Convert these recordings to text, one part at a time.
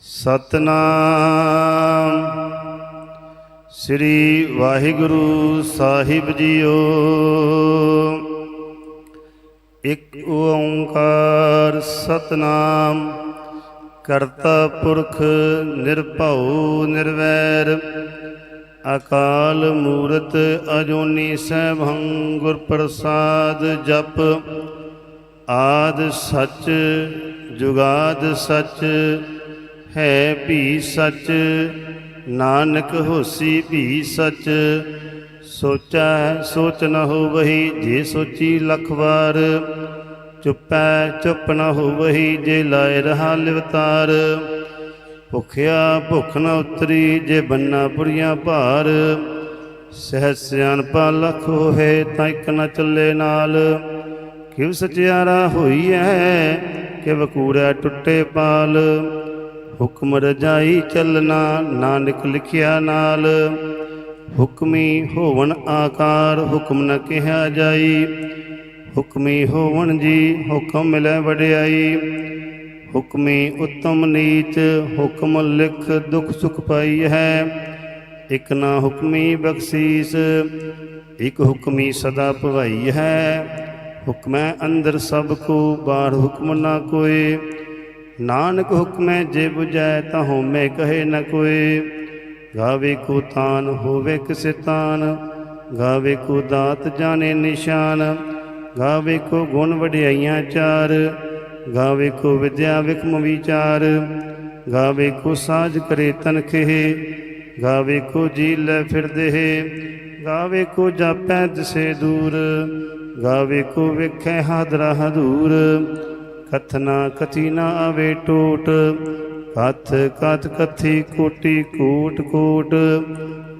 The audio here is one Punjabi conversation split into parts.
ਸਤਨਾਮ। ਸ੍ਰੀ ਵਾਹਿਗੁਰੂ ਸਾਹਿਬ ਜੀਓ। ਇੱਕ ਓੰਕਾਰ ਸਤਨਾਮ, ਕਰਤਾ ਪੁਰਖ ਨਿਰਭਉ ਨਿਰਵੈਰ, ਅਕਾਲ ਮੂਰਤ ਅਜੋਨੀ ਸੈਭੰ ਗੁਰ ਪ੍ਰਸਾਦ ਜਪ, ਆਦ ਸੱਚ ਜੁਗਾਦ ਸੱਚ ਹੈ ਭੀ ਸੱਚ, ਨਾਨਕ ਹੋਸੀ ਭੀ ਸੱਚ। ਸੋਚੈ ਸੋਚ ਨ ਹੋਵਹੀ ਜੇ ਸੋਚੀ ਲਖ ਵਾਰ। ਚੁੱਪੈ ਚੁੱਪ ਨ ਹੋਵਹੀ ਜੇ ਲਾਇ ਰਹਾ ਲਿਵਤਾਰ। ਭੁਖਿਆ ਭੁਖ ਨ ਉਤਰੀ ਜੇ ਬੰਨਾ ਪੁਰੀਆਂ ਭਾਰ। ਸਹਿ ਸਿਆਣਪਾ ਲਖ ਹੋਏ ਤਾਂ ਇੱਕ ਨ ਚੱਲੇ ਨਾਲ। ਕਿਵ ਸਚਿਆਰਾ ਹੋਈ ਐ ਕਿ ਵਕੂੜਾ ਟੁੱਟੇ ਪਾਲ। ਹੁਕਮ ਰਜਾਈ ਚੱਲਣਾ, ਨਾਨਕ ਲਿਖਿਆ ਨਾਲ। ਹੁਕਮੀ ਹੋਵਣ ਆਕਾਰ, ਹੁਕਮ ਨ ਕਿਹਾ ਜਾਈ। ਹੁਕਮੀ ਹੋਵਣ ਜੀ, ਹੁਕਮ ਮਿਲੈ ਵਡਿਆਈ। ਹੁਕਮੀ ਉਤਮ ਨੀਚ, ਹੁਕਮ ਲਿਖ ਦੁਖ ਸੁਖ ਪਾਈ ਹੈ। ਇਕ ਨਾ ਹੁਕਮੀ ਬਖਸ਼ੀਸ, ਇਕ ਹੁਕਮੀ ਸਦਾ ਭਵਾਈ ਹੈ। ਹੁਕਮੈ ਅੰਦਰ ਸਭ ਕੋ, ਬਾਹਰ ਹੁਕਮ ਨਾ ਕੋਏ। ਨਾਨਕ ਹੁਕਮੈ ਜੇ 부ਜੈ ਤਾਂ ਹੋਮੈ ਕਹੇ ਨ ਕੋਏ। ਗਾਵੇ ਕੋ ਤਾਨ ਹੋਵੇ ਕਿਸੇ ਤਾਨ, ਗਾਵੇ ਕੋ ਦਾਤ ਜਾਣੇ ਨਿਸ਼ਾਨ, ਗਾਵੇ ਕੋ ਗੁਣ ਵਡਿਆਈਆਂ ਚਾਰ, ਗਾਵੇ ਕੋ ਵਿਦਿਆ ਵਿਖਮ ਵਿਚਾਰ, ਗਾਵੇ ਕੋ ਸਾਜ ਕਰੇ ਤਨਖੇ ਗਾਵੇ ਕੋ ਜੀ ਲੈ ਫਿਰਦੇ ਗਾਵੇ ਕੋ ਜਾਪੈ ਦਿਸੇ ਦੂਰ, ਗਾਵੇ ਕੋ ਵੇਖੈ ਹਾਦਰਾ ਹਦੂਰ। ਕਥਨਾ ਕਥੀ ਨਾ ਆਵੇ ਟੋਟ ਕਥ ਕਥ ਕਥੀ ਕੋਟੀ ਕੋਟ ਕੋਟ।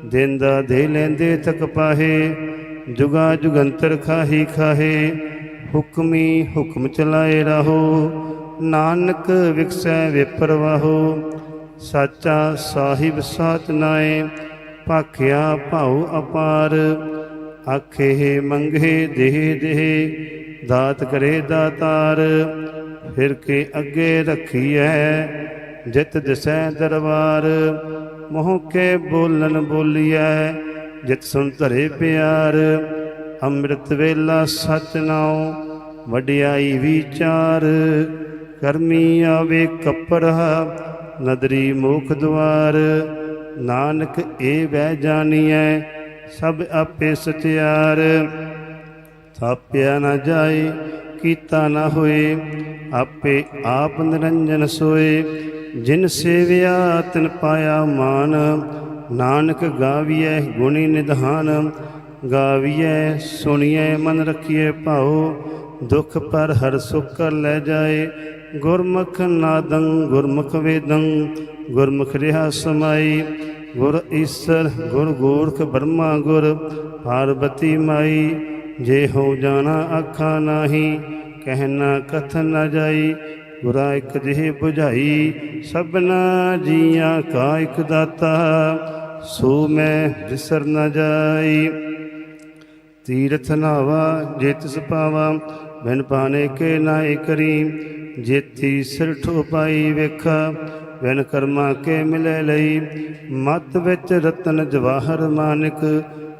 ਦਿੰਦਾ ਦੇ ਲੈਂਦੇ ਤਕ ਪਾਹੇ, ਜੁਗਾ ਜੁਗੰਤਰ ਖਾਹੀ ਖਾਹੇ। ਹੁਕਮੀ ਹੁਕਮ ਚਲਾਏ ਰਹੋ, ਨਾਨਕ ਵਿਕਸੈ ਵਿਪਰਵਾਹੋ। ਸਾਚਾ ਸਾਹਿਬ ਸਾਚ ਨਾਏ, ਭਾਖਿਆ ਭਾਉ ਅਪਾਰ। ਆਖੇ ਮੰਗੇ ਦੇਹ ਦੇਹ, ਦਾਤ ਕਰੇ ਦਾਤਾਰ। ਫਿਰ ਕੇ ਅੱਗੇ ਰੱਖੀਐ? ਜਿਤ ਦਿਸੈ ਦਰਬਾਰ, ਮੋਹ ਕੇ ਬੋਲਨ ਬੋਲੀਐ। ਜਿਤ ਸੁਨ ਧਰੇ ਪਿਆਰ, ਅੰਮ੍ਰਿਤ ਵੇਲਾ ਸਚ ਨਾਉ ਵਡਿਆਈ ਵਿਚਾਰ। ਕਰਮੀ ਆਵੇ ਕਪਰਹਾ ਨਦਰੀ ਮੋਖ ਦੁਆਰ। ਨਾਨਕ ਏ ਵਹਿ ਜਾਣੀਐ, ਸਭ ਆਪੇ ਸਚਿਆਰ ਥਾਪਿਆ ਨਾ ਜਾਏ ਕੀਤਾ ਨਾ ਹੋਏ, ਆਪੇ ਆਪ ਨਿਰੰਜਨ ਸੋਏ। ਜਿਨ ਸੇਵਿਆ, ਤਿਨ ਪਾਇਆ ਮਾਨ। ਨਾਨਕ ਗਾਵੀਐ ਗੁਣੀ ਨਿਧਾਨ। ਗਾਵੀਐ, ਸੁਣੀਐ, ਮਨ ਰਖੀਐ ਭਾਉ। ਦੁਖ ਪਰ ਹਰ ਸੁਖ ਲੈ ਜਾਏ। ਗੁਰਮੁਖ ਨਾਦੰ, ਗੁਰਮੁਖ ਵੇਦੰ। ਗੁਰਮੁਖ ਰਿਹਾ ਸਮਾਈ। ਗੁਰ ਈਸਰ, ਗੁਰ ਗੋਰਖ ਬ੍ਰਹਮਾ ਗੁਰ। ਪਾਰਬਤੀ ਮਾਈ। ਜੇ ਹੋ ਜਾਣਾ ਆਖਾਂ ਨਾਹੀ ਕਹਿਣਾ ਕਥ ਨਾ ਜਾਈ ਗੁਰਾ ਇਕ ਜਿਹੇ 부ਝਾਈ ਸਭਨਾ ਜੀਆਂ ਕਾ ਇਕ ਦਾਤਾ, ਸੋ ਮੈਂ ਵਿਸਰ ਨ ਜਾਈ। ਤੀਰਥ ਨਾਵਾ, ਜੇ ਤਿਸ ਪਾਵਾ, ਬਿਨ ਪਾਣੇ ਕੇ ਨਾਇ ਕਰੀ, ਜੇਤੀ ਸਿਰ ਠੋ ਪਾਈ ਵੇਖਾ, ਬਿਨ ਕਰਮਾ ਕੇ ਮਿਲੇ ਲਈ, ਮਤ ਵਿੱਚ ਰਤਨ ਜਵਾਹਰ ਮਾਨਕ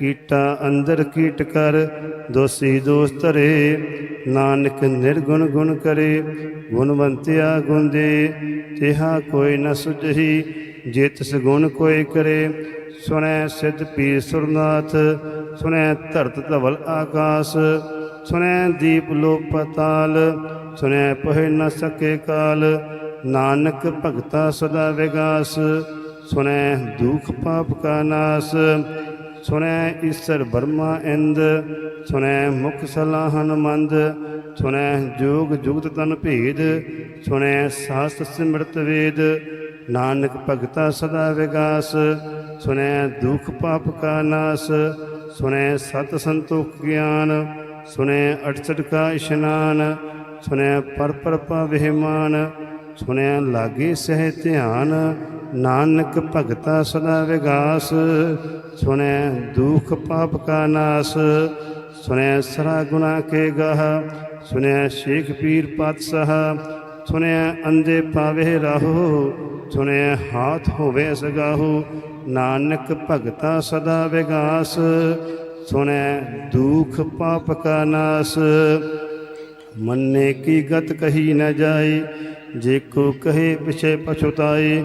ਕੀਟਾ ਅੰਦਰ ਕੀਟ ਕਰ, ਦੋਸੀ ਦੋਸ ਧਰੇ, ਨਾਨਕ ਨਿਰਗੁਣ ਗੁਣ ਕਰੇ, ਗੁਣਵੰਤਿਆ ਗੁਣ ਦੇ, ਤਿਹਾ ਕੋਈ ਨ ਸੁਝਹੀ, ਜੇ ਤਿਸ ਗੁਣ ਕੋਈ ਕਰੇ, ਸੁਣੈ ਸਿਧ ਪੀ ਸੁਰਨਾਥ, ਸੁਣੈ ਧਰਤ ਧਵਲ ਆਕਾਸ, ਸੁਣੈ ਦੀਪ ਲੋਕ ਪਤਾਲ ਸੁਣੈ ਪਹਿ ਨ ਸਕੇ ਕਾਲ, ਨਾਨਕ ਭਗਤਾ ਸਦਾ ਵਿਗਾਸ, ਸੁਣੈ ਦੁਖ ਪਾਪ ਕਾ ਨਾਸ ਸੁਣੈ ਈਸਰ ਬਰਮਾ ਇੰਦ, ਸੁਣੈ ਮੁਖ ਸਲਾਹਨ ਮੰਦ ਸੁਣੈ ਜੋਗ ਜੁਗਤ ਤਨ ਭੇਦ ਸੁਣੈ ਸਾਸਤ ਸਿਮਰਤ ਵੇਦ, ਨਾਨਕ ਭਗਤਾ ਸਦਾ ਵਿਗਾਸ ਸੁਨੈ ਦੁਖ ਪਾਪ ਕਾ ਨਾਸ ਸੁਨੈ ਸਤ ਸੰਤੋਖ ਗਿਆਨ ਸੁਨੈ ਅਠਸਠ ਕਾ ਇਸ਼ਨਾਨ ਸੁਨੈ ਪਰ ਪਰ ਸੁਨੈ ਲਾਗੇ ਸਹਿ ਧਿਆਨ ਨਾਨਕ ਭਗਤਾ ਸਦਾ ਵਿਗਾਸ, ਸੁਣੈ ਦੁਖ ਪਾਪ ਕਾ ਨਾਸ ਸੁਨੈ ਸਰਾ ਗੁਨਾ ਕੇ ਗਾਹ ਸੁਨੈ ਸ਼ੇਖ ਪੀਰ ਪਾਤਸ਼ਾਹ ਸੁਨੈ ਅੰਦੇ ਪਾਵੇ ਰਾਹੋ ਸੁਨੈ ਹਾਥ ਹੋਵੇ ਸਗਾਹੋ, ਨਾਨਕ ਭਗਤਾ ਸਦਾ ਵਿਗਾਸ, ਸੁਣੈ ਦੁਖ ਪਾਪ ਕਾ ਨਾਸ। ਮੰਨੇ ਕੀ ਗਤ ਕਹੀ ਨਾ ਜਾਏ ਜੇ ਕੋ ਕਹੇ ਪਿਛੇ ਪਛੁਤਾਏ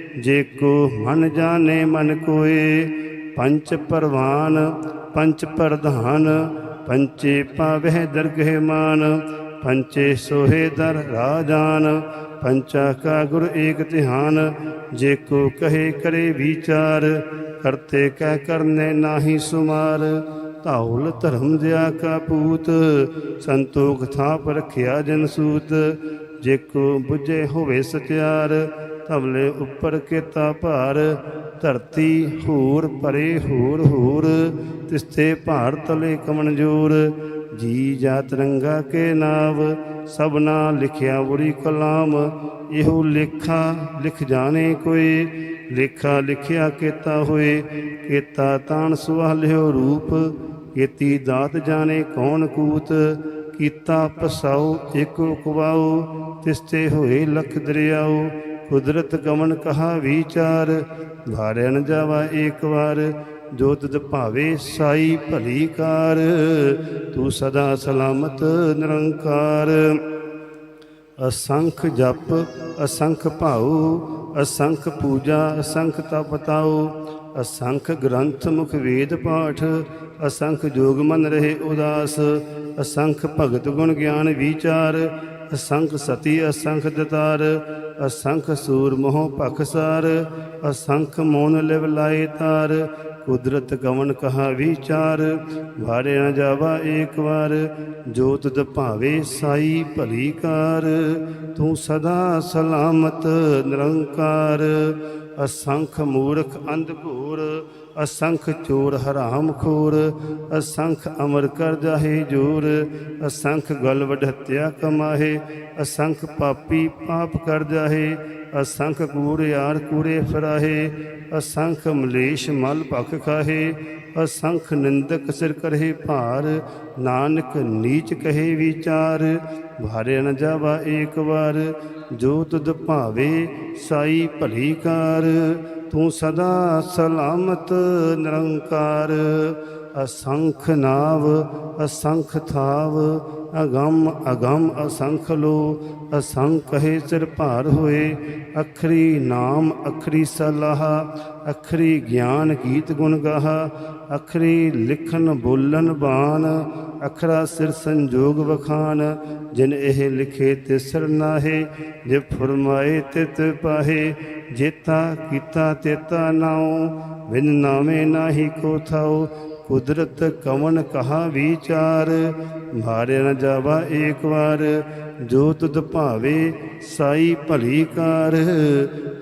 ਜੇ ਕੋ ਮਨ ਜਾਣੇ ਮਨ ਕੋਏ, ਪੰਚ ਪਰਵਾਨ, ਪੰਚ ਪ੍ਰਧਾਨ, ਪੰਚੇ ਪਾਵੇ ਦਰਗਹਿ ਮਾਨ, ਪੰਚੇ ਸੋਹੇ ਦਰ ਰਾਜਾਨ, ਪੰਚਾ ਕਾ ਗੁਰ ਏਕ ਧਿਆਨ, ਜੇ ਕੋ ਕਹੇ ਕਰੇ ਵਿਚਾਰ, ਕਰਤੇ ਕਹਿ ਕਰਨੇ ਨਾਹੀ ਸੁਮਾਰ, ਧੌਲ ਧਰਮ ਦਿਆ ਕਾ ਪੂਤ, ਸੰਤੋਖ ਥਾਪ ਰਖਿਆ ਜਨ ਸੂਤ, ਜੇ ਕੋ 부ਝੇ ਹੋਵੇ ਸਤਿਆਰ ਧਵਲੇ ਉੱਪਰ ਕੀਤਾ ਭਾਰ, ਧਰਤੀ ਹੂਰ ਪਰੇ ਹੂਰ ਹੂਰ, ਤਿਸਤੇ ਭਾਰ ਤਲੇ ਕਮਣਜ਼ੋਰ ਜੀ ਜਾ ਤਿਰੰਗਾ ਕੇ ਨਾਵ ਸਭਨਾ ਲਿਖਿਆ ਬੁਰੀ ਕਲਾਮ। ਇਹੋ ਲੇਖਾ ਲਿਖ ਜਾਣੇ ਕੋਈ, ਲੇਖਾ ਲਿਖਿਆ ਕੀਤਾ ਹੋਏ। ਕੀਤਾ ਤਾਣ ਸੁਹਾਲਿਓ ਰੂਪ, ਕੀਤੀ ਦਾਤ ਜਾਣੇ ਕੌਣ ਕੂਤ। ਕੀਤਾ ਪਸਾਉ ਏਕੋ ਕਵਾਉ, ਤਿਸਤੇ ਹੋਏ ਲਖ ਦਰਿਆਉ। ਕੁਦਰਤ ਗਮਨ ਕਹਾ ਵਿਚਾਰ ਭਾਰਿਆ ਨ ਜਾਵਾ ਏਕ ਵਾਰ, ਜੋ ਤੁਧ ਭਾਵੇ ਸਾਈ ਭਲੀ ਕਾਰ, ਤੂੰ ਸਦਾ ਸਲਾਮਤ ਨਿਰੰਕਾਰ। ਅਸੰਖ ਜਪ, ਅਸੰਖ ਭਾਉ, ਅਸੰਖ ਪੂਜਾ, ਅਸੰਖ ਤਪ ਤਾਉ, ਅਸੰਖ ਗ੍ਰੰਥ ਮੁਖ ਵੇਦ ਪਾਠ, ਅਸੰਖ ਜੋਗ ਮਨ ਰਹੇ ਉਦਾਸ, ਅਸੰਖ ਭਗਤ ਗੁਣ ਗਿਆਨ ਵਿਚਾਰ ਅਸੰਖ ਸਤੀ, ਅਸੰਖ ਦਤਾਰ ਅਸੰਖ ਸੂਰ ਮੋਹ ਭਖਸਾਰ ਅਸੰਖ ਮੋਨ ਲਿਵ ਲਾਏ ਤਾਰ, ਕੁਦਰਤ ਕਵਨ ਕਹਾ ਵਿਚਾਰ ਭਾਰੇ ਨ ਜਾਵਾ ਏਕ ਵਾਰ, ਜੋਤ ਦ ਭਾਵੇ ਸਾਈ ਭਲੀ ਕਾਰ, ਤੂੰ ਸਦਾ ਸਲਾਮਤ ਨਿਰੰਕਾਰ, ਅਸੰਖ ਮੂਰਖ ਅੰਧ ਘੋਰ ਅਸੰਖ ਚੋਰ ਹਰਾਮ ਖੋਰ, ਅਸੰਖ ਅਮਰ ਕਰ ਜਾਹੇ ਜੋਰ, ਅਸੰਖ ਗਲ ਵਢਤਿਆ ਕਮਾਹੇ, ਅਸੰਖ ਪਾਪੀ ਪਾਪ ਕਰ ਜਾਹੇ, ਅਸੰਖ ਕੂੜ ਯਾਰ ਕੂੜੇ ਫਰਾਹੇ, ਅਸੰਖ ਮਲੇਸ਼ ਮਲ ਭਖ ਖਾਹੇ, ਅਸੰਖ ਨਿੰਦਕ ਸਿਰ ਕਰਹਿ ਭਾਰ, ਨਾਨਕ ਨੀਚ ਕਹੇ ਵਿਚਾਰ, ਭਾਰੇ ਨ ਜਾਵਾ ਏਕ ਵਾਰ, ਜੋ ਤੁਧ ਭਾਵੇ ਸਾਈ ਭਲੀ ਕਾਰ ਤੂੰ ਸਦਾ ਸਲਾਮਤ, ਨਿਰੰਕਾਰ, ਅਸੰਖ ਨਾਵ, ਅਸੰਖ ਥਾਵ, ਅਗੰਮ ਅਗੰਮ ਅਸੰਖ ਲੋ, ਅਸੰਖ ਹੈ ਸਿਰ ਭਾਰ ਹੋਏ, ਅਖਰੀ ਨਾਮ, ਅਖਰੀ ਸਲਾਹ, ਅਖਰੀ ਗਿਆਨ ਗੀਤ ਗੁਣ ਗਾਹ, ਅਖਰੀ ਲਿਖਨ ਬੋਲਨ ਬਾਣ, ਅਖਰਾ ਸਿਰ ਸੰਜੋਗ ਵਖਾਨ ਜਿਨ ਇਹ ਲਿਖੇ ਤੇ ਸਿਰ ਨਾਹੇ, ਜੇ ਫਰਮਾਏ ਤਿਤ ਪਾਹੇ ਜੇਤਾ ਕੀਤਾ ਤੇਤਾ ਨਾਉ, ਬਿਨ ਨਾਮੇ ਨਾਹੀ ਕੋ ਥਾਉ, ਕੁਦਰਤ ਕਵਨ ਕਹਾ ਵਿਚਾਰ ਭਾਰੇ ਨ ਜਾਵਾ ਏਕ ਵਾਰ, ਜੋ ਤੁਧ ਭਾਵੇ ਸਾਈ ਭਲੀ ਕਾਰ,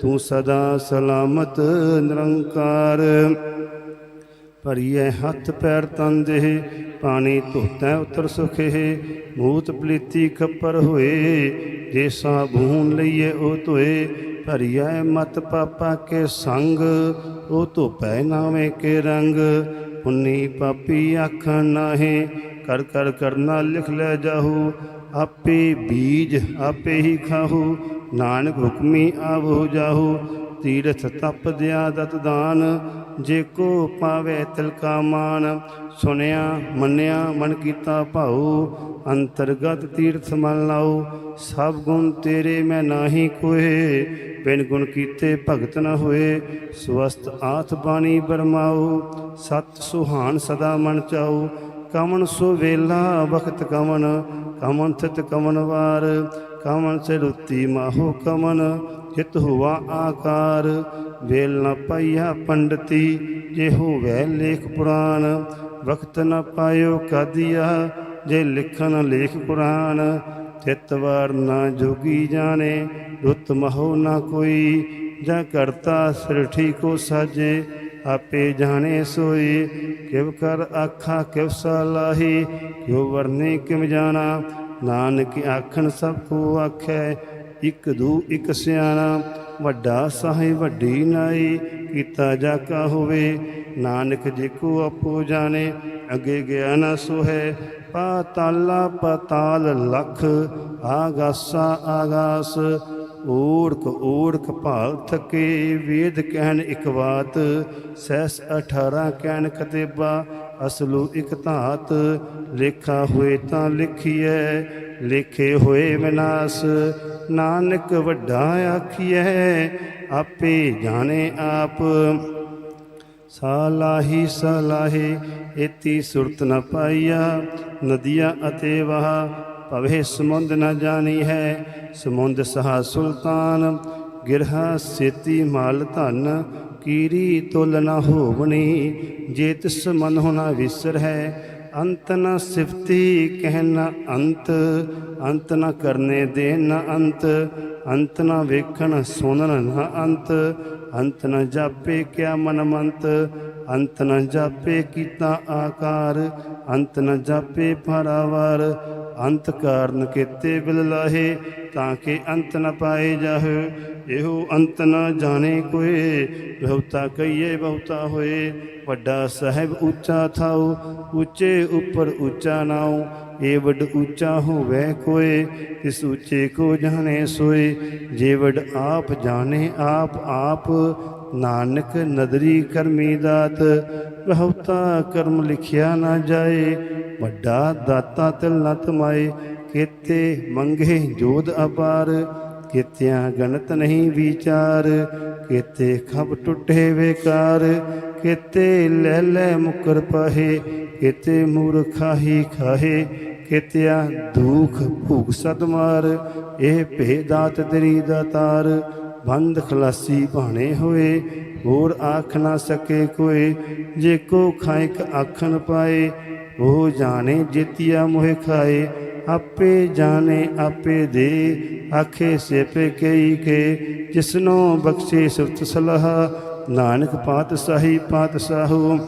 ਤੂੰ ਸਦਾ ਸਲਾਮਤ ਨਿਰੰਕਾਰ। ਭਰੀਏ ਹੱਥ ਪੈਰ ਤਨ ਦੇਹ, ਪਾਣੀ ਧੋਤੈ ਉਤਰ ਸੁਖੇ, ਮੂਤ ਪਲੀਤੀ ਖੱਪਰ ਹੋਏ, ਜੇ ਸਾਬੂਨ ਲਈਏ ਉਹ ਧੋਏ ਭਰੀਐ ਮਤ ਪਾਪਾ ਕੇ ਸੰਗ, ਉਹ ਧੋਪੈ ਨਾਵੇਂ ਕੇ ਰੰਗ। ਪੁੰਨੀ ਪਾਪੀ ਆਖਣ ਨਾਹੀਂ, ਕਰ ਕਰ ਕਰਨਾ ਲਿਖ ਲੈ ਜਾਹੂ। ਆਪੇ ਬੀਜ ਆਪੇ ਹੀ ਖਾਹੂ, ਨਾਨਕ ਹੁਕਮੀ ਆਵੋ ਜਾਹੂ। ਤੀਰਥ ਤਪ ਦਿਆ ਦਤ ਦਾਨ, ਜੇ ਕੋ ਪਾਵੇ ਤਿਲਕਾ ਮਾਨ। ਸੁਨਿਆ ਮੰਨਿਆ, ਮਨ ਕੀਤਾ ਭਾਉ, ਅੰਤਰਗਤ ਤੀਰਥ ਮਨ ਲਾਉ। ਸਭ ਗੁਣ ਤੇਰੇ ਮੈਂ ਨਾਹੀ ਕੋਏ ਬਿਨ ਗੁਣ ਕੀਤੇ ਭਗਤ ਨ ਹੋਏ। ਸਵਸਤ ਆਥ ਬਾਣੀ ਬਰਮਾਉ, ਸਤ ਸੁਹਾਨ ਸਦਾ ਮਨ ਚਾਉ। ਕਮਨ ਸੋ ਵੇਲਾ, ਵਖਤ ਕਮਨ ਕਮਨ ਥਿਤ ਕਮਨ ਵਾਰ। ਕਮਨ ਸੇ ਰੁੱਤੀ ਮਾਹੋ ਕਮਨ ਚਿਤ ਹੁਆ ਆਕਾਰ। ਵੇਲ ਨ ਪਾਈਆ ਪੰਡਤੀ, ਜੇ ਹੋਵੇ ਲੇਖ ਪੁਰਾਨ ਵਕਤ ਨ ਪਾਇਓ ਕਾਦੀਆ, ਜੇ ਲਿਖਨ ਲੇਖ ਕੁਰਾਨ। ਚਿਤ ਵਾਰ ਨਾ ਜੋਗੀ ਜਾਣੇ, ਰੁੱਤ ਮਹੋ ਨਾ ਕੋਈ। ਜਾਂ ਕਰਤਾ ਸ੍ਰਿਠੀ ਕੋ ਸਾਜੇ, ਆਪੇ ਜਾਣੇ ਸੋਈ। ਕਿਵ ਕਰ ਆਖਾ ਕਿਵ ਸਲਾਹੀ, ਕਿਉ ਵਰਨੇ ਕਿਮ ਜਾਣਾ। ਨਾਨਕ ਆਖਣ ਸਭ ਕੋ ਆਖੈ, ਇਕ ਦੂ ਇਕ ਸਿਆਣਾ, ਵੱਡਾ ਸਾਹਿ ਵੱਡੀ ਨਾਈ, ਕੀਤਾ ਜਾ ਕਾ ਹੋਵੇ, ਨਾਨਕ ਜੇ ਕੋ ਆਪੋ ਜਾਣੇ, ਅਗੇ ਗਿਆ ਨਾ ਸੋ ਹੈ ਪਾਤਾਲਾ ਪਤਾਲ ਲਖ, ਆਗਾਸਾ ਆਗਾਸ ਊੜਕ ਊੜਕ ਭਾਲ ਥਕੇ, ਵੇਦ ਕਹਿਣ ਇਕ ਬਾਤ, ਸਹਿਸ 18 ਕਹਿਣ ਕਤੇਬਾ ਅਸਲੂ ਇਕ ਧਾਤ, ਲੇਖਾ ਹੋਏ ਤਾਂ ਲਿਖੀਐ, ਲੇਖੇ ਹੋਏ ਵਿਨਾਸ਼, ਨਾਨਕ ਵੱਡਾ ਆਖੀਐ, ਆਪੇ ਜਾਣੇ ਆਪ। ਸਾਲਾਹੀ ਸਲਾਹੇ, ਏਤੀ ਸੁਰਤ ਨ ਪਾਈਆ, ਨਦੀਆਂ ਅਤੇ ਵਾਹ ਭਵੇ ਸਮੁੰਦ ਨ ਜਾਣੀ ਹੈ। ਸਮੁੰਦ ਸਹਾ ਸੁਲਤਾਨ, ਗਿਰਹਾ ਸੇਤੀ ਮਾਲ ਧਨ, ਕੀਰੀ ਤੁਲ ਨ ਹੋਵਣੀ, ਜੇ ਤਿਸ ਮਨ ਹੋਣਾ ਵਿਸਰ ਹੈ। ਅੰਤ ਨ ਸਿਫਤੀ ਕਹਿ ਨ ਅੰਤ ਅੰਤ ਨ ਕਰਨੇ ਦੇ ਨ ਅੰਤ ਅੰਤ ਨ ਵੇਖਣ ਸੁਣਨ ਨ ਅੰਤ ਅੰਤ ਨ ਜਾਪੇ ਕਿਆ ਮਨ ਮੰਤ ਅੰਤ ਨ ਜਾਪੇ ਕੀਤਾ ਆਕਾਰ, ਅੰਤ ਨ ਜਾਪੇ ਫਰਾਵਾਰ ਅੰਤ ਕਾਰਨ ਕੀਤੇ ਬਿਲ ਲਾਹੇ, ਤਾਂ ਕਿ ਅੰਤ ਨ ਪਾਏ ਜਾਹੇ। ਇਹੋ ਅੰਤ ਨ ਜਾਣੇ ਕੋਏ, ਬਹੁਤਾ ਕਹੀਏ ਬਹੁਤਾ ਹੋਏ। ਵੱਡਾ ਸਾਹਿਬ ਉੱਚਾ ਥਾਉ, ਉੱਚੇ ਉੱਪਰ ਉੱਚਾ ਨਾਉ। ਏ ਵੱਡ ਉੱਚਾ ਹੋਵੇ ਕੋਏ ਇਸ ਉੱਚੇ ਕੋ ਜਾਣੇ ਸੋਏ। ਜੇ ਵੱਡ ਆਪ ਜਾਣੇ ਆਪ ਆਪ ਨਾਨਕ ਨਦਰੀ ਕਰਮੀ ਦਾਤ ਬਹੁਤਾ ਕਰਮ ਲਿਖਿਆ ਨਾ ਜਾਏ, ਵੱਡਾ ਦਾਤਾ ਤਿਲ ਨਾ ਤਮਾਏ, ਕੀਤੇ ਮੰਗੇ ਜੋਧ ਅਪਾਰ, ਕੀਤਿਆਂ ਗਣਤ ਨਹੀਂ ਵਿਚਾਰ, ਕੀਤੇ ਖਬ ਟੁੱਟੇ ਵੇਕਾਰ, ਕੀਤੇ ਲੈ ਲੈ ਮੁਕਰ ਪਾਹੇ, ਕੀਤੇ ਮੂਰਖਾਹੀ ਖਾਹੇ, ਕੀਤਿਆ ਦੁਖ ਭੂਖ ਸਦ ਮਾਰ, ਇਹ ਭੇ ਦਾਤ ਤੇਰੀ ਦਾਤਾਰ ਬੰਦ ਖਲਾਸੀ ਭਾਣੇ ਹੋਏ, ਹੋਰ ਆਖ ਨਾ ਸਕੇ ਕੋਈ, ਜੇ ਕੋ ਖਾਇਕ ਆਖਣ ਪਾਏ, ਉਹ ਜਾਣੇ ਜਿਤਿਆ ਮੋਹਿ ਖਾਏ, ਆਪੇ ਜਾਣੇ ਆਪੇ ਦੇ, ਆਖੇ ਸੇਪੇ ਕਈ ਕੇ, ਜਿਸਨੋ ਬਖਸ਼ੇ ਸੁਤ ਸਲਾਹ, ਨਾਨਕ ਪਾਤਸ਼ਾਹੀ ਪਾਤਸ਼ਾਹੂ।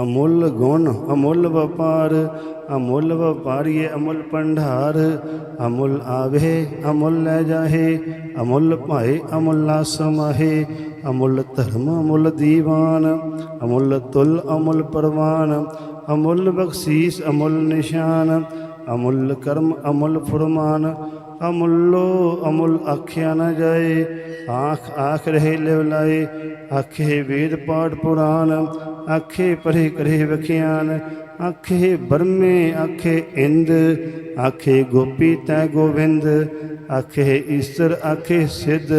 ਅਮੁੱਲ ਗੁਣ, ਅਮੁੱਲ ਵਪਾਰ, ਅਮੁੱਲ ਵਪਾਰੀਏ, ਅਮੁੱਲ ਭੰਡਾਰ, ਅਮੁੱਲ ਆਵੇ, ਅਮੁੱਲ ਲੈ ਜਾਹੇ, ਅਮੁੱਲ ਭਾਏ, ਅਮੁੱਲਾ ਸਮਾਹੇ, ਅਮੁੱਲ ਧਰਮ, ਅਮੁੱਲ ਦੀਵਾਨ, ਅਮੁੱਲ ਤੁਲ, ਅਮੁੱਲ ਪਰਵਾਨ, ਅਮੁੱਲ ਬਖਸ਼ੀਸ, ਅਮੁੱਲ ਨਿਸ਼ਾਨ, ਅਮੁੱਲ ਕਰਮ, ਅਮੁੱਲ ਫੁਰਮਾਨ, ਅਮੁੱਲੋ ਅਮੁੱਲ ਆਖਿਆ ਨਾ ਜਾਏ, ਆਖ ਆਖ ਰਹੇ ਲਿਵ ਲਾਏ, ਆਖੇ ਵੇਦ ਪਾਠ ਪੁਰਾਨ ਆਖੇ ਪਰੇ ਕਰੇ ਵਖਿਆਨ, ਆਖੇ ਬਰਮੇ, ਆਖੇ ਇੰਦ, ਆਖੇ ਗੋਪੀ ਤੈ ਗੋਵਿੰਦ, ਆਖੇ ਈਸ਼ਰ, ਆਖੇ ਸਿੱਧ,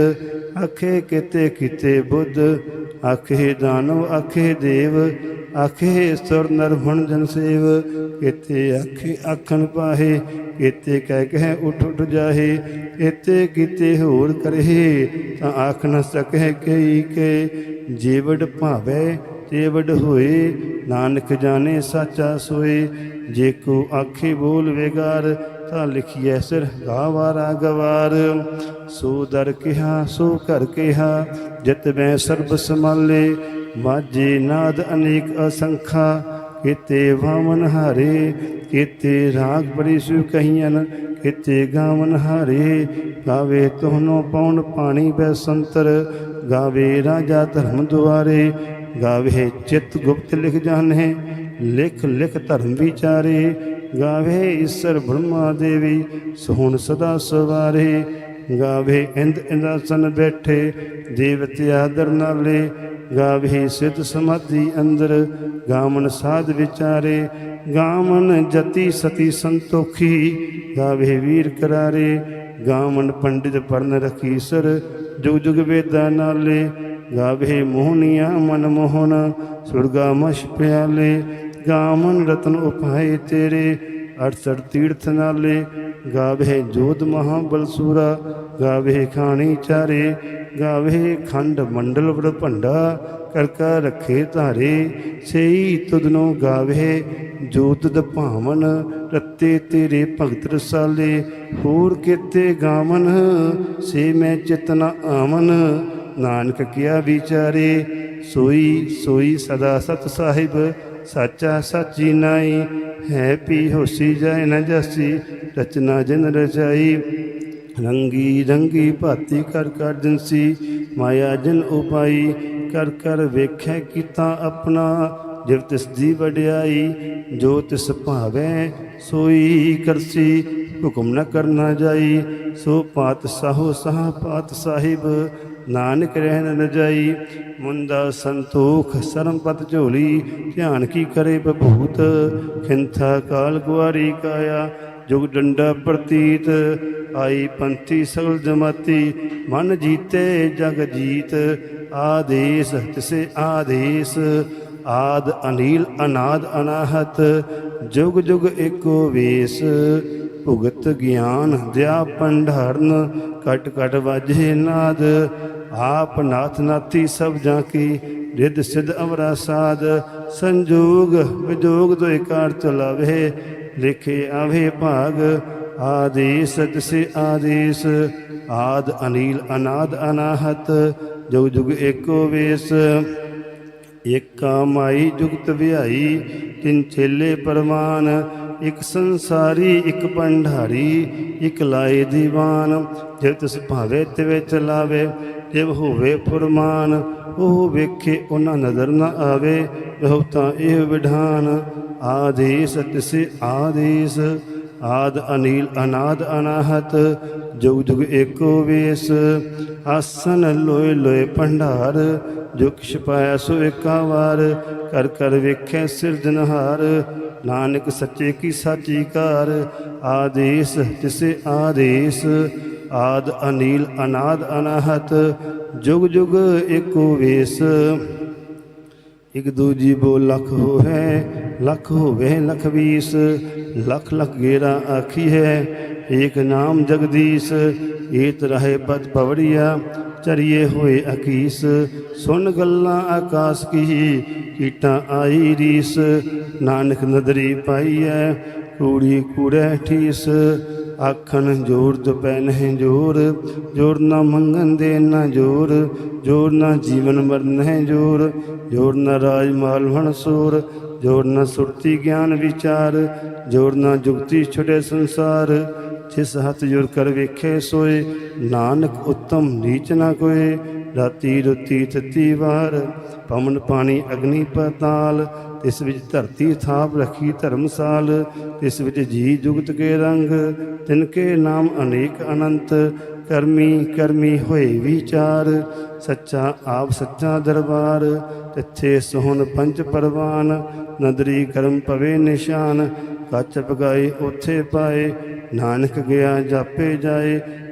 ਆਖੇ ਕਿਤੇ ਕਿਤੇ ਬੁੱਧ, ਆਖੇ ਦਾਨਵ, ਆਖੇ ਦੇਵ, ਆਖੇ ਸੁਰ ਨਰ ਹੁਣ ਜਨ ਸੇਵ, ਕਿਤੇ ਆਖੇ ਆਖਣ ਪਾਹੇ, ਕਿਤੇ ਕਹਿ ਕਹਿ ਉਠ ਉਠ ਜਾਹੇ ਇਤੇ ਕਿਤੇ ਹੋਰ ਕਰਹਿ ਤਾਂ ਆਖ ਨ ਸਕੈ ਕਈ ਕੇ, ਜੀਵੜ ਭਾਵੇ ਤੇਵੜ ਹੋਏ, ਨਾਨਕ ਜਾਣੇ ਸਾਚਾ ਸੋਏ। ਜੇ ਕੋ ਆਖੇ ਬੋਲ ਵਿਗਾਰ, ਤਾਂ ਲਿਖੀਐ ਸਿਰ ਗਾਵਾਰਾ ਗਵਾਰ ਸੋ ਦਰ ਕਿਹਾ, ਸੋ ਘਰ ਕਿਹਾ, ਜਿਤ ਮੈਂ ਸਰਬ ਸਮਾਲੇ ਬਾਜੇ ਨਾਦ ਅਨੇਕ ਅਸੰਖਾ, ਕਿਤੇ ਵਾਮਨ ਹਾਰੇ। ਕਿਤੇ ਰਾਗ ਬੜੀ ਸੁ ਕਹੀਆਂ ਕਿਤੇ ਗਾਵਨ ਹਾਰੇ। ਗਾਵੇ ਤੋਹਨੋ ਪੌਣ ਪਾਣੀ ਬੈ ਸੰਤਰ, ਗਾਵੇ ਰਾਜਾ ਧਰਮ ਦੁਆਰੇ। ਗਾਵੇ, ਚਿਤ ਗੁਪਤ ਲਿਖ ਜਾਣੇ, ਲਿਖ ਲਿਖ ਧਰਮ ਵਿਚਾਰੇ। ਗਾਵੇ, ਈਸ਼ਰ ਬ੍ਰਹਮਾ ਦੇਵੀ, ਸੋਹਣ ਸਦਾ ਸਵਾਰੇ। ਗਾਵੇ, ਇੰਦ ਇੰਦਾਸਨ ਬੈਠੇ, ਦੇਵਤੇ ਆਦਰ ਨਾਲੇ। ਗਾਵੇ, ਸਿੱਧ ਸਮਾਧੀ ਅੰਦਰ, ਗਾਮਨ ਸਾਧ ਵਿਚਾਰੇ। ਗਾਮਨ ਜਤੀ ਸਤੀ ਸੰਤੋਖੀ, ਗਾਵੇ ਵੀਰ ਕਰਾਰੇ। ਗਾਮਨ ਪੰਡਿਤ ਪਰਨ ਰਖੀਸਰ ਜੁਗ ਜੁਗ ਵੇਦਾਂ ਨਾਲੇ। ਗਾਵੇ ਮੋਹਨੀਆਂ ਮਨ ਮੋਹਨ, ਸੁਰਗਾ ਮਸ਼ ਪਿਆਲੇ ਗਾਮਨ ਰਤਨ ਉਪਾਏ ਤੇਰੇ, ਅੜਸੜ ਤੀਰਥ ਨਾਲੇ, ਗਾਵੇ ਜੋਤ ਮਹਾਬਲ ਬਲਸੂਰਾ, ਗਾਵੇ ਖਾਣੀ ਚਾਰੇ, ਗਾਵੇ ਖੰਡ ਮੰਡਲ ਵੜ ਭੰਡਾ, ਕਰ ਕਰ ਰੱਖੇ ਧਾਰੇ, ਸਈ ਤੁਧਨੋ ਗਾਵੇ ਜੋਤ ਦ ਭਾਵਨ, ਰੱਤੇ ਤੇਰੇ ਭਗਤ ਰਸਾਲੇ, ਹੋਰ ਕੀਤੇ ਗਾਵਨ, ਸੇ ਮੈਂ ਚਿਤਨਾ ਆਮਨ ਨਾਨਕ ਕਿਆ ਵਿਚਾਰੇ, ਸੋਈ ਸੋਈ ਸਦਾ ਸਤ ਸਾਹਿਬ, ਸਾਚਾ ਸਾਚੀ ਨਾਈ ਹੈ ਪੀ ਹੋਸੀ ਜੈ ਨ ਜਾਸੀ, ਰਚਨਾ ਜਨ ਰਚਾਈ। ਰੰਗੀ ਰੰਗੀ ਭਾਤੀ ਕਰ ਕਰ ਜਿਨਸੀ, ਮਾਇਆ ਜਨ ਉਪਾਈ, ਕਰ ਕਰ ਵੇਖੈ ਕੀਤਾ ਆਪਣਾ। ਜਿਵ ਤਿਸ ਦੀ ਵਡਿਆਈ, ਜੋ ਤਿਸ ਭਾਵੈ, ਸੋਈ ਕਰਸੀ, ਹੁਕਮ ਨ ਕਰਨਾ ਜਾਈ। ਸੋ ਪਾਤ ਸਾਹੋ ਸਾਹ ਪਾਤ ਸਾਹਿਬ ਨਾਨਕ ਰਹਿਣ ਨ ਜਾਈ ਮੁੰਦਾ ਸੰਤੋਖ ਸਰਮਪਤ ਝੋਲੀ, ਧਿਆਨ ਕੀ ਕਰੇ ਬਭੂਤ ਖਿੰਥਾ ਕਾਲ ਗੁਆਰੀ ਕਾਇਆ, ਜੁਗ ਡੰਡਾ ਪ੍ਰਤੀਤ, ਆਈ ਪੰਥੀ ਸਗਲ ਜਮਾਤੀ, ਮਨ ਜੀਤੇ ਜਗ ਜੀਤ, ਆਦੇਸ ਤਿਸੇ ਆਦੇਸ, ਆਦ ਅਨੀਲ ਅਨਾਦ ਅਨਾਹਤ, ਜੁਗ ਜੁਗ ਏਕੋ ਵੇਸ, ਭੁਗਤ ਗਿਆਨ ਦਿਆ ਪੰਡਹਰਨ ਕਟ ਕਟ ਵਾਜੇ ਨਾਦ ਆਪ ਨਾਥ ਨਾਤੀ ਸਭ ਜਾਂ ਕੀ, ਰਿੱਧ ਸਿਧ ਅਮਰਾ ਸਾਧ, ਸੰਜੋਗ ਵਿਜੋਗ ਦੋਇ ਕਾਰ ਚਲਾਵੇ ਲਿਖੇ ਆਵੇ ਭਾਗ, ਆਦੇਸ ਤਿਸੇ ਆਦੇਸ, ਆਦ ਅਨੀਲ ਅਨਾਦ ਅਨਾਹਤ, ਜੁਗ ਜੁਗ ਏਕੋ ਵੇਸ, ਏਕਾ ਮਾਈ ਜੁਗਤ ਵਿਹਾਈ, ਤਿਨ ਛੇਲੇ ਪਰਮਾਨ ਇਕ ਸੰਸਾਰੀ, ਇਕ ਭੰਡਾਰੀ, ਇਕ ਲਾਏ ਦੀਵਾਨ, ਜੇ ਤਿਸ ਭਾਵੇ ਤਿਵੇ ਚਲਾਵੇ ਜਿਵ ਹੋਵੇ ਫੁਰਮਾਨ, ਉਹ ਵੇਖੇ ਉਹਨਾਂ ਨਜ਼ਰ ਨਾ ਆਵੇ ਬਹੁਤਾ ਇਹ ਵਿਧਾਨ, ਆਦੇਸ ਤਿਸੇ ਆਦੇਸ, ਆਦ ਅਨੀਲ ਅਨਾਦ ਅਨਾਹਤ ਜੁਗ ਜੁਗ ਏਕੋ ਵੇਸ, ਆਸਨ ਲੋਏ ਲੋਏ ਭੰਡਾਰ, ਜੋ ਕਿਛ ਪਾਇਆ ਸੋ ਏਕਾ ਵਾਰ, ਕਰ ਕਰ ਵੇਖੈ ਸਿਰਜਨਹਾਰ ਨਾਨਕ ਸੱਚੇ ਕੀ ਸਾਚੀ ਕਾਰ, ਆਦੇਸ ਤਿਸੇ ਆਦੇਸ ਆਦ ਅਨੀਲ ਅਨਾਦ ਅਨਾਹਤ, ਜੁਗ ਜੁਗ ਏਕੋ ਵੇਸ। ਇਕ ਦੂਜੀ ਬੋ ਲਖ ਹੋਵੇ ਲਖ ਹੋਵੇ ਲਖ ਵੀਸ। ਲਖ ਲਖ ਗੇਰਾ ਆਖੀ ਹੈ, ਏਕ ਨਾਮ ਜਗਦੀਸ਼। ਏਤ ਰਹੇ ਪਦ ਪਵੜੀਆ, ਚਰੀਏ ਹੋਏ ਅਕੀਸ। ਸੁਣ ਗੱਲਾਂ ਆਕਾਸ ਕੀ, ਕੀਟਾਂ ਆਈ ਰੀਸ। ਨਾਨਕ ਨਦਰੀ ਪਾਈਐ ਕੂੜੀ ਕੂੜੈ ਠੀਸ। ਆਖਣ ਜੋਰ ਦੁਪੈ ਨਹੀਂ ਜੋਰ ਜੋਰ ਨਾ ਮੰਗਨ ਦੇ ਨਾ ਜੋਰ ਜੋਰ ਨਾ ਜੀਵਨ ਮਰਨ ਹੈ ਜੋਰ ਜੋਰ ਨਾ ਰਾਜ ਮਾਲ ਹਣ ਸੂਰ, ਜੋਰ ਨਾ ਸੁਰਤੀ ਗਿਆਨ ਵਿਚਾਰ, ਜੋਰ ਨਾ ਜੁਗਤੀ ਛੁਟੇ ਸੰਸਾਰ, ਜਿਸ ਹੱਥ ਜੁਰ ਕਰ ਵੇਖੇ ਸੋਏ, ਨਾਨਕ ਉਤਮ ਨੀਚ ਨਾ ਕੋਏ ਰਾਤੀ ਰੁਤੀ ਤਤੀ ਵਾਰ, ਪਵਨ ਪਾਣੀ ਅਗਨੀ ਪਤਾਲ ਇਸ ਵਿੱਚ ਧਰਤੀ ਥਾਪ ਰੱਖੀ ਧਰਮਸਾਲ ਇਸ ਵਿੱਚ ਜੀ ਜੁਗਤ ਕੇ ਰੰਗ, ਤਿਨ ਕੇ ਨਾਮ ਅਨੇਕ ਅਨੰਤ, ਕਰਮੀ ਕਰਮੀ ਹੋਏ ਵਿਚਾਰ, ਸੱਚਾ ਆਪ ਸੱਚਾ ਦਰਬਾਰ, ਤਿੱਥੇ ਸੋਹਣ ਪੰਜ ਪਰਵਾਨ, ਨਦਰੀ ਕਰਮ ਪਵੇ ਨਿਸ਼ਾਨ, ਕੱਚ ਪਗਾਈ ਉਥੇ ਪਾਏ, ਨਾਨਕ ਗਿਆ ਜਾਪੇ ਜਾਏ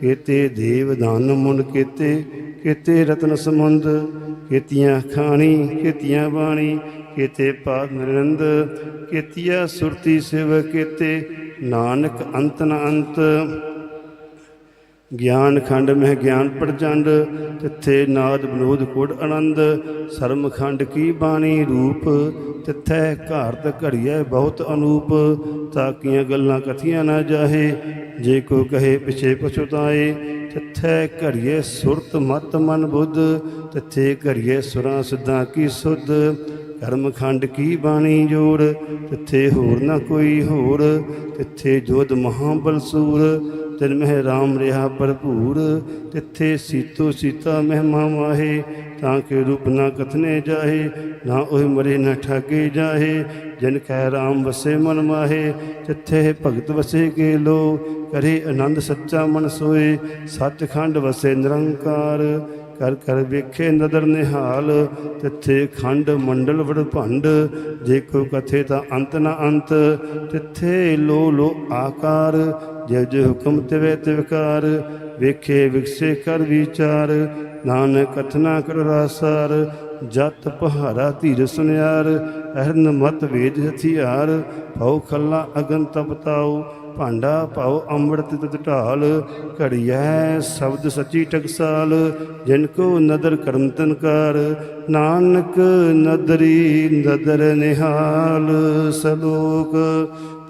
ਕੀਤੇ ਦੇਵ ਦਾਨ ਮੁੰਡ ਕੀਤੇ ਕੀਤੇ ਰਤਨ ਸਮੁੰਦ ਕੀਤੀਆਂ ਖਾਣੀ, ਕੀਤੀਆਂ ਬਾਣੀ, ਕੀਤੇ ਪਾਦ ਨਿਰੰਦ, ਕੀਤੀਆ ਸੁਰਤੀ ਸਿਵ ਕੀਤੇ, ਨਾਨਕ ਅੰਤ ਨ ਅੰਤ। ਗਿਆਨ ਖੰਡ ਮਹਿ ਗਿਆਨ ਪ੍ਰਚੰਡ, ਤਿੱਥੇ ਨਾਦ ਬਨੋਦ ਕੋਟ ਆਨੰਦ, ਸਰਮ ਖੰਡ ਕੀ ਬਾਣੀ ਰੂਪ, ਤਿੱਥੈ ਘਾਰਤ ਘੜੀਐ ਬਹੁਤ ਅਨੂਪ, ਤਾਕੀਆਂ ਗੱਲਾਂ ਕਥੀਆਂ ਨਾ ਜਾਹੇ, ਜੇ ਕੋ ਕਹੇ ਪਿਛੇ ਪਛੁਤਾਏ ਤਿੱਥੈ ਘੜੀਏ ਸੁਰਤ ਮਤ ਮਨ ਬੁੱਧ, ਤਿੱਥੇ ਘੜੀਏ ਸੁਰਾਂ ਸਿੱਧਾਂ ਕੀ ਸੁਧ, ਕਰਮ ਖੰਡ ਕੀ ਬਾਣੀ ਜੋੜ, ਤਿੱਥੇ ਹੋਰ ਨਾ ਕੋਈ ਹੋਰ, ਤਿੱਥੇ ਜੋਧ ਮਹਾਬਲ ਸੂਰ ਤਿਨ ਮਹਿ ਰਾਮ ਰਿਹਾ ਭਰਪੂਰ, ਤਿੱਥੇ ਸੀਤੋ ਸੀਤਾ ਮਹਿਮਾ ਮਾਹੇ, ਤਾਂ ਕਿ ਰੂਪ ਨਾ ਕਥਨੇ ਜਾਹੇ, ਨਾ ਉਹ ਮਰੇ ਨਾ ਠਾਗੇ ਜਾਹੇ, ਜਿਨ ਕੈ ਰਾਮ ਵਸੇ ਮਨ ਮਾਹੇ, ਤਿੱਥੇ ਭਗਤ ਵਸੇ ਕੇ ਲੋ ਕਰੇ ਆਨੰਦ ਸੱਚਾ ਮਨ ਸੋਏ, ਸੱਚਖੰਡ ਵਸੇ ਨਿਰੰਕਾਰ, ਕਰ ਕਰ ਵੇਖੇ ਨਦਰ ਨਿਹਾਲ, ਤਿੱਥੇ ਖੰਡ ਮੰਡਲ ਵੜ ਭੰਡ, ਜੇ ਕੋ ਕਥੇ ਤਾਂ ਅੰਤ ਨਾ ਅੰਤ, ਤਿੱਥੇ ਲੋ ਲੋ ਆਕਾਰ ਜੇ ਜੇ ਹੁਕਮ ਤਿਵੇ ਤਿਵਕਾਰ, ਵੇਖੇ ਵਿਕਸੇ ਕਰ ਵਿਚਾਰ, ਨਾਨਕ ਕਥਨਾ ਕਰ ਰਾਸਾਰ, ਜਤ ਪਹਾਰਾ ਧੀਰ ਸੁਨਿਆਰ, ਅਹਰਨ ਮਤ ਵੇਦ ਹਥਿਆਰ, ਭਉ ਖੱਲਾ ਅਗਨ ਤਪਤਾਉ ਭਾਂਡਾ ਭਾਉ ਅੰਮ੍ਰਿਤ ਤਿਤ ਢਾਲ, ਘੜੀਐ ਸ਼ਬਦ ਸੱਚੀ ਟਕਸਾਲ, ਜਿਨ ਕੋ ਨਦਰ ਕਰਮ ਤਨਕਾਰ ਨਾਨਕ ਨਦਰੀ ਨਦਰ ਨਿਹਾਲ, ਸਲੋਕ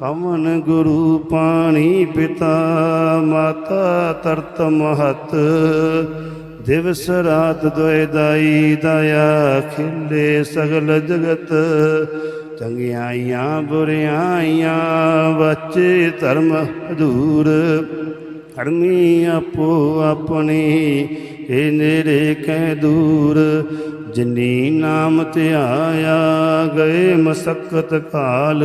ਪਵਨ ਗੁਰੂ ਪਾਣੀ ਪਿਤਾ, ਮਾਤਾ ਤਰਤ ਮਹਤ। ਦਿਵਸ ਰਾਤ ਦੁਇ ਦਾਈ ਦਇਆ, ਖਿਲੇ ਸਗਲ ਜਗਤ। ਚੰਗਿਆਈਆਂ ਬੁਰਿਆਈਆਂ ਵਚੇ ਧਰਮ ਹਦੂਰ ਹਰਮੀ ਆਪੋ ਆਪਣੀ, ਏ ਨੇਰੇ ਕੈ ਦੂਰ। ਜਿਨੀ ਨਾਮ ਧਿਆਇਆ, ਗਏ ਮਸਕਤ ਕਾਲ।